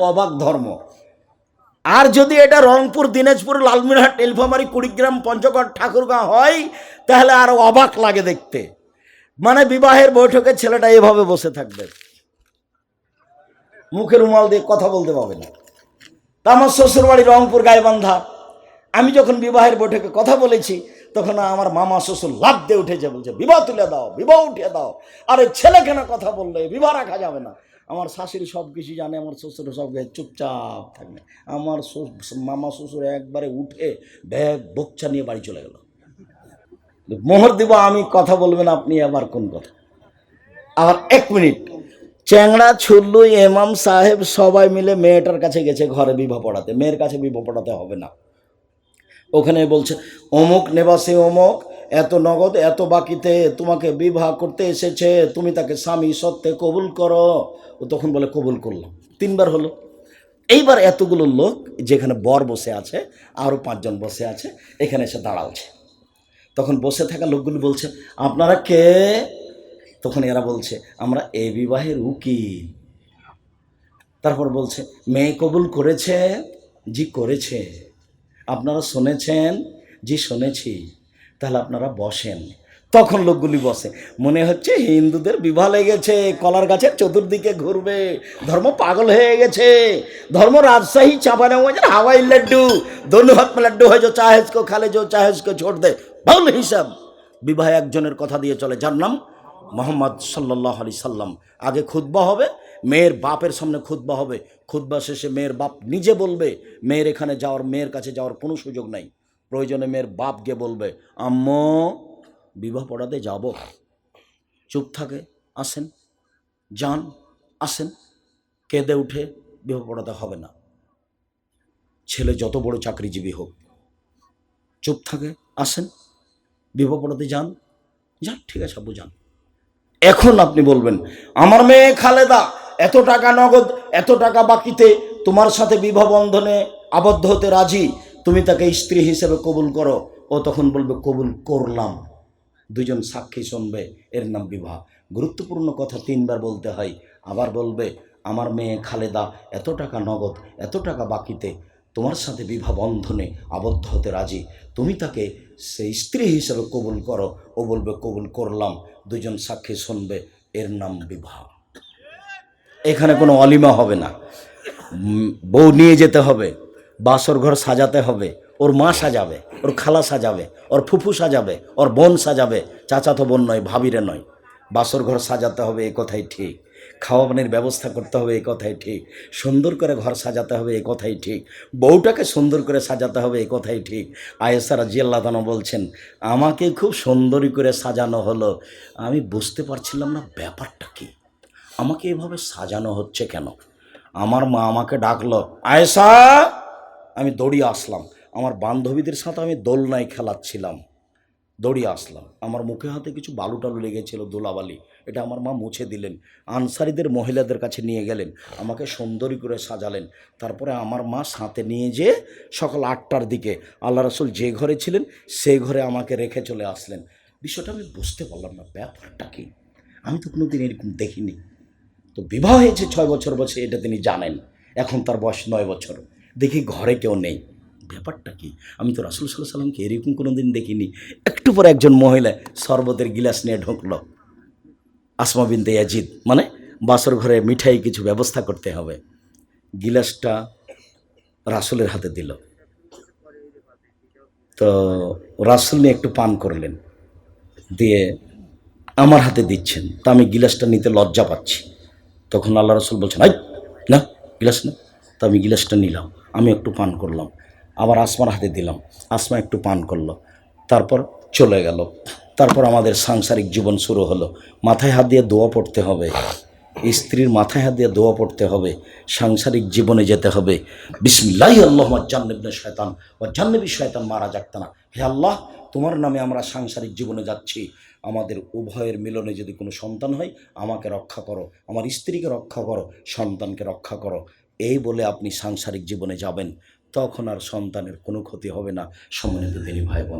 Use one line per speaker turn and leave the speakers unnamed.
অবাক ধর্ম। আর যদি এটা রংপুর, দিনাজপুর লালমিরহাট টেলফামারি কুড়িগ্রাম, পঞ্চগড় ঠাকুরগাঁ হয়, তাহলে আরও অবাক লাগে দেখতে। মানে বিবাহের বৈঠকে ছেলেটা এভাবে বসে থাকবে। মুখের রুমাল দিয়ে কথা বলতে পারবে না। তা আমার শ্বশুর বাড়ি রংপুর, গাইবান্ধা। আমি যখন বিবাহের বৈঠকে কথা বলেছি, তখন আমার মামা, শ্বশুর লাভ দিয়ে উঠেছে, বলছে, বিবাহ তুলে দাও, বিবাহ উঠিয়ে দাও। আরে ছেলে কেন কথা বললে? বিবাহ রাখা যাবে না। আমার শাশুড়ি সব কিছু জানে, আমার শ্বশুর সব চুপচাপ থাকবে আমার মামা, শ্বশুর একবারে উঠে ব্যাগ বচ্চা নিয়ে বাড়ি চলে গেল। মোহর দিব, আমি কথা বলবেন, আপনি আবার কোন কথা? আবার এক মিনিট। চ্যাংড়া, ছুল্লু এমাম সাহেব সবাই মিলে মেয়েটার কাছে গেছে ঘরে বিবাহ পড়াতে। মেয়ের কাছে বিবাহ পড়াতে হবে না। ওখানে বলছে, অমুক নেবাসে, অমুক, এত নগদ, এত বাকিতে তোমাকে বিবাহ করতে এসেছে, তুমি তাকে স্বামী সত্ত্বে কবুল করো। ও তখন বলে, কবুল করলাম। তিনবার হলো। এইবার এতগুলো লোক যেখানে বর বসে আছে আরও পাঁচজন বসে আছে, এখানে এসে দাঁড়াচ্ছে। তখন বসে থাকা লোকগুলো বলছে, আপনারা কে? তখন এরা বলছে, আমরা এ বিবাহের উকিল। তারপর বলছে, মেয়ে কবুল করেছে, জি করেছে। আপনারা শুনেছেন? জি, শুনেছি। তাহলে আপনারা বসেন। তখন লোকগুলি বসে। মনে হচ্ছে হিন্দুদের বিবাহ লেগেছে, কলার গাছের চতুর্দিকে ঘুরবে। ধর্ম পাগল হয়ে গেছে। ধর্ম রাজশাহী চাপানে মানে হয়েছে হাওয়াই লাড্ডু। দনু হাত লাড্ডু হয় যো চাহেজকো খালে যো চাহেজকো ছোট দে। ভালো হিসাব। বিবাহ একজনের কথা দিয়ে চলে। যার নাম মোহাম্মদ সাল্লাহ আলি সাল্লাম। আগে খুদ্া হবে মেয়ের বাপের সামনে খুতবা হবে। খুতবা শেষে মেয়ের বাপ নিজে বলবে, মেয়ের এখানে যাওয়ার, মেয়ের কাছে যাওয়ার কোনো সুযোগ নাই। প্রয়োজনে মেয়ের বাপ গিয়ে বলবে, আম্মু, বিবাহ পড়াতে যাব। চুপ থাকে, আসেন। যান, আসেন। কেঁদে উঠে বিবাহ পড়াতে হবে না। ছেলে যত বড় চাকরিজীবী হোক, চুপ থাকে, আসেন। বিবাহ পড়াতে যান। যান, ঠিক আছে, আব্বু, যান। এখন আপনি বলবেন, আমার মেয়ে খালেদা এত টাকা নগদ, এত টাকা বাকিতে তোমার সাথে বিবাহ বন্ধনে আবদ্ধ হতে রাজি, তুমি তাকে স্ত্রী হিসেবে কবুল করো। ও তখন বলবে, কবুল করলাম। দুজন সাক্ষী শুনবে, এর নাম বিবাহ। গুরুত্বপূর্ণ কথা তিনবার বলতে হয়। আবার বলবে, আমার মেয়ে খালেদা, এত টাকা নগদ, এত টাকা বাকিতে তোমার সাথে বিবাহ বন্ধনে আবদ্ধ হতে রাজি। তুমি তাকে সেই স্ত্রী হিসেবে কবুল করো। ও বলবে, কবুল করলাম। দুজন সাক্ষী শুনবে, এর নাম বিবাহ। এখানে কোনো অলিমা হবে না। বউ নিয়ে যেতে হবে, বাসর ঘর সাজাতে হবে, ওর মা সাজাবে, ওর খালা সাজাবে, ওর ফুফু সাজাবে, ওর বোন সাজাবে, চাচাতো বোন নয়, ভাবিরে নয়। বাসর ঘর সাজাতে হবে, এ কথাই ঠিক। খাওয়া পানির ব্যবস্থা করতে হবে এই কথাই ঠিক। সুন্দর করে ঘর সাজাতে হবে এই কথাই ঠিক। বউটাকে সুন্দর করে সাজাতে হবে এই কথাই ঠিক। আয়েসারা জিয়াল্লাহ তানো বলছেন, আমাকে খুব সুন্দরী করে সাজানো হলো। আমি বুঝতে পারছিলাম না ব্যাপারটা। আমাকে এভাবে সাজানো হচ্ছে কেন? আমার মা আমাকে ডাকলো, আয়েশা, আমি দৌড়িয়ে আসলাম। আমার বান্ধবীদের সাথে আমি দোলনায় খেলাচ্ছিলাম। দৌড়িয়ে আসলাম। আমার মুখে হাতে কিছু বালু টালু লেগেছিল, দোলাবালি। এটা আমার মা মুছে দিলেন। আনসারিদের মহিলাদের কাছে নিয়ে গেলেন। আমাকে সুন্দরী করে সাজালেন। তারপরে আমার মা সাথে নিয়ে যেয়ে সকাল আটটার দিকে আল্লাহ রসুল যে ঘরে ছিলেন, সেই ঘরে আমাকে রেখে চলে আসলেন। বিষয়টা আমি বুঝতে পারলাম না। ব্যাপারটা কি? আমি তো কোনোদিন এরকম দেখিনি। তো বিবাহ হয়েছে ছয় বছর বয়সে এটা তিনি জানেন, এখন তার বয়স নয় বছর। দেখি ঘরে কেউ নেই। ব্যাপারটা কি? আমি তো রাসুল সাল্লাহ সাল্লামকে এরকম কোনো দিন দেখিনি। একটু পরে একজন মহিলা শরবতের গিলাস নিয়ে ঢুকলো। আসমা বিনতে ইয়াজিদ মানে বাসর ঘরে মিঠাই কিছু ব্যবস্থা করতে হবে। গিলাসটা রাসুলের হাতে দিল। তো রাসুল নিয়ে একটু পান করলেন। দিয়ে, আমার হাতে দিচ্ছেন। তা আমি গিলাসটা নিতে লজ্জা পাচ্ছি। তখন আল্লাহ রসুল বলছেন, আই, না, গিলাস না। তো আমি গিলাসটা নিলাম, আমি একটু পান করলাম, আবার আসমার হাতে দিলাম, আসমা একটু পান করল, তারপর চলে গেল। তারপর আমাদের সাংসারিক জীবন শুরু হলো, মাথায় হাত দিয়ে দোয়া পড়তে হবে। স্ত্রীর মাথায় হাত দিয়ে দোয়া পড়তে হবে, সাংসারিক জীবনে যেতে হবে। বিসমিল্লাহ আল্লাহ জান্নবিন শয়তান ও জান্নবী শয়তান মারা যাক যাকতানা হে আল্লাহ, তোমার নামে আমরা সাংসারিক জীবনে যাচ্ছি। আমাদের উভয়ের মিলনে যদি কোনো সন্তান হয়, আমাকে রক্ষা করো। আমার স্ত্রীকে রক্ষা করো, সন্তানকে রক্ষা করো। এই বলে আপনি সাংসারিক জীবনে যাবেন, তখন আর সন্তানের কোনো ক্ষতি হবে না। সম্মানিত তিনি ভাই বোন